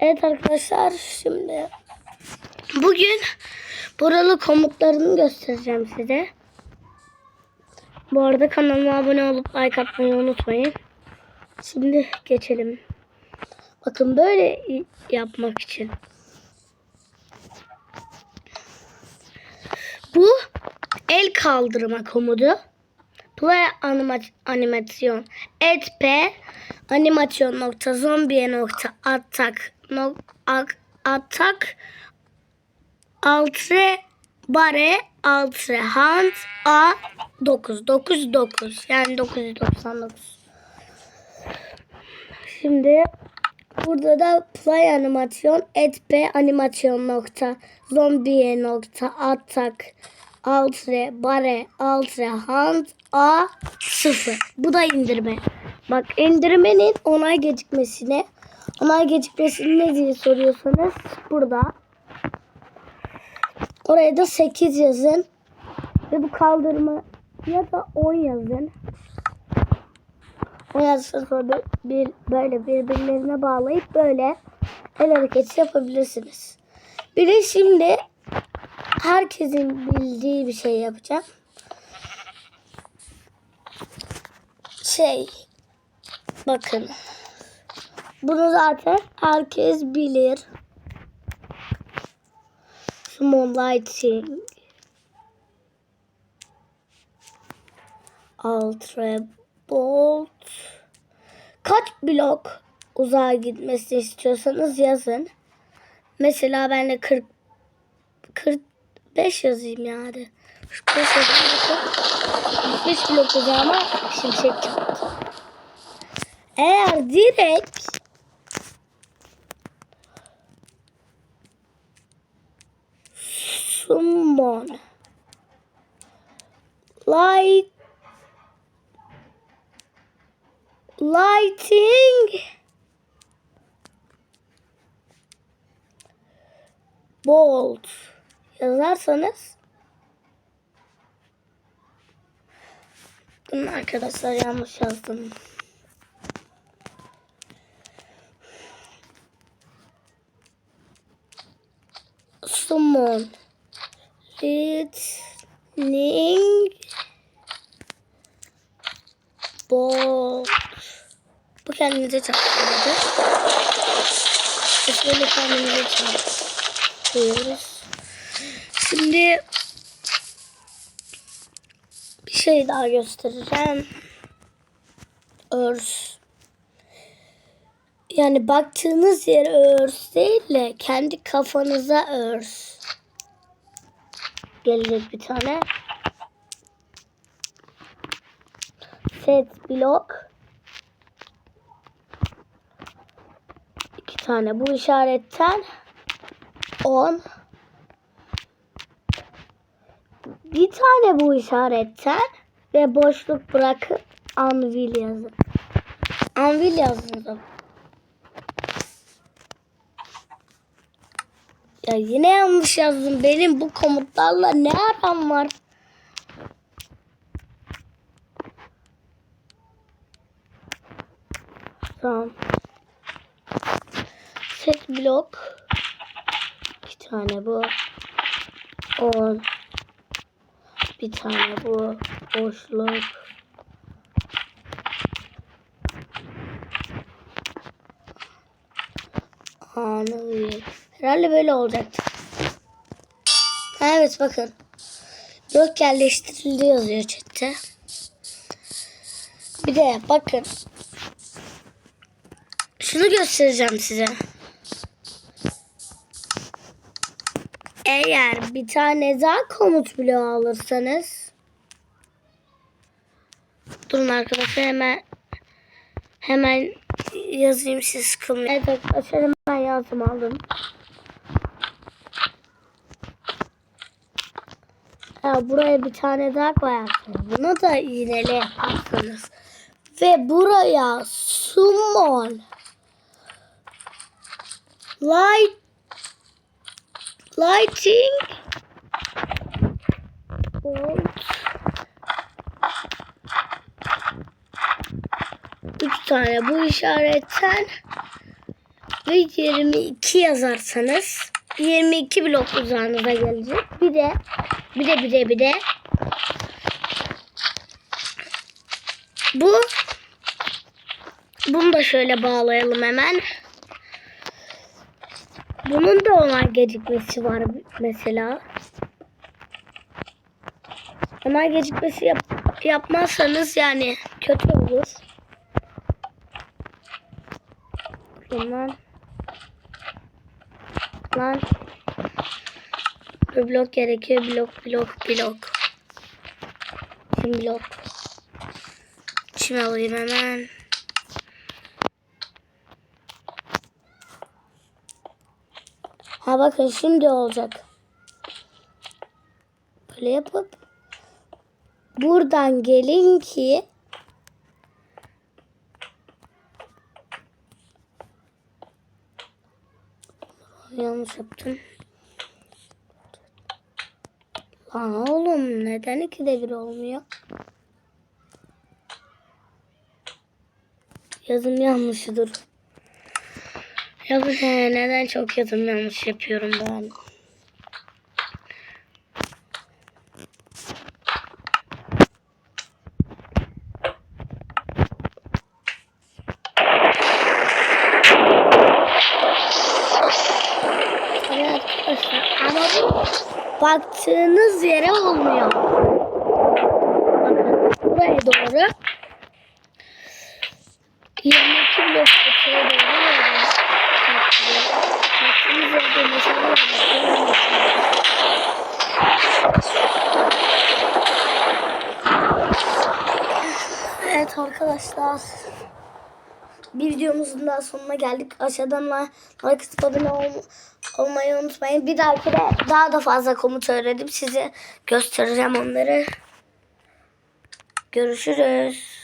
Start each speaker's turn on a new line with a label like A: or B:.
A: Evet arkadaşlar şimdi bugün buralı komutlarını göstereceğim size. Bu arada kanalıma abone olup like atmayı unutmayın. Şimdi geçelim. Bakın böyle yapmak için. Bu el kaldırma komudu. Play anima animasyon. Et p animasyon nokta zombiye nokta atak nok ak, atak altre bare altre hand a 9 9 9 yani 999 şimdi burada da play animasyon et p animasyon nokta. Zombiye nokta. Atak altre bare altre hand a 0 bu da indirme. Bak indirmenin onay gecikmesine onay gecikmesini ne diye soruyorsanız burada oraya da 8 yazın ve bu kaldırma ya da 10 yazın. O yazdıktan sonra bir- böyle birbirlerine bağlayıp böyle el hareketi yapabilirsiniz. Bir de şimdi herkesin bildiği bir şey yapacağım. Şey bakın bunu zaten herkes bilir. Small lighting. Ultra bolt. Kaç blok uzağa gitmesini istiyorsanız yazın. Mesela ben de 40 45 yazayım yani. 45 yazayım. bakın. 45 blok uzağıma şimşek çaktı. Eğer direkt summon light lighting. Bolt. Yazarsanız. Bunu arkadaşlar yanlış yazdım. Summon Lightning Bolt Bu kendinize çarptırmadı. Biz böyle çarptırıyoruz. Şimdi bir şey daha göstereceğim. Örs. Yani baktığınız yer örs değil de kendi kafanıza örs. Gelecek bir tane. Set blok. İki tane bu işaretten 10 bir tane bu işaretten ve boşluk bırakıp anvil yazın. Anvil yazın. Ya yine yanlış yazdım. Benim bu komutlarla ne aram var? Tamam. Set blok. Bir tane bu. 10 bir tane bu boşluk. Anı Herhalde böyle olacaktı. Ha, evet bakın. Blok yerleştirildi yazıyor chatte. Bir de bakın. Şunu göstereceğim size. Eğer bir tane daha komut bloğu alırsanız Durun arkadaşlar hemen hemen yazayım siz sıkılmayın. Evet arkadaşlar yazdım aldım. Ya buraya bir tane daha koyarsınız. Buna da iğneli yaparsınız. Ve buraya summon light lighting bolt üç tane bu işaretten ve 22 yazarsanız 22 blok uzağınıza gelecek. Bir de bir de bir de bir de bu bunu da şöyle bağlayalım hemen. Bunun da onay gecikmesi var mesela. Onay gecikmesi yap yapmazsanız yani kötü olur. Lan. Lan. Bir blok gerekiyor. Blok, blok, blok. Şimdi blok. Şimdi alayım hemen. Ha bakın şimdi olacak. Böyle yapıp buradan gelin ki yanlış yaptım. Lan oğlum neden ikide bir olmuyor? Yazım yanlışıdır. Ya bu ne? Neden çok yazım yanlış yapıyorum ben? Evet arkadaşlar ama bu baktığınız yere olmuyor. Bakın buraya doğru. 22 blok doğru Baktığınız yerde Evet arkadaşlar bir videomuzun daha sonuna geldik. Aşağıdan like atıp abone ol, olmayı unutmayın. Bir dahaki de daha da fazla komut öğrenip size göstereceğim onları. Görüşürüz.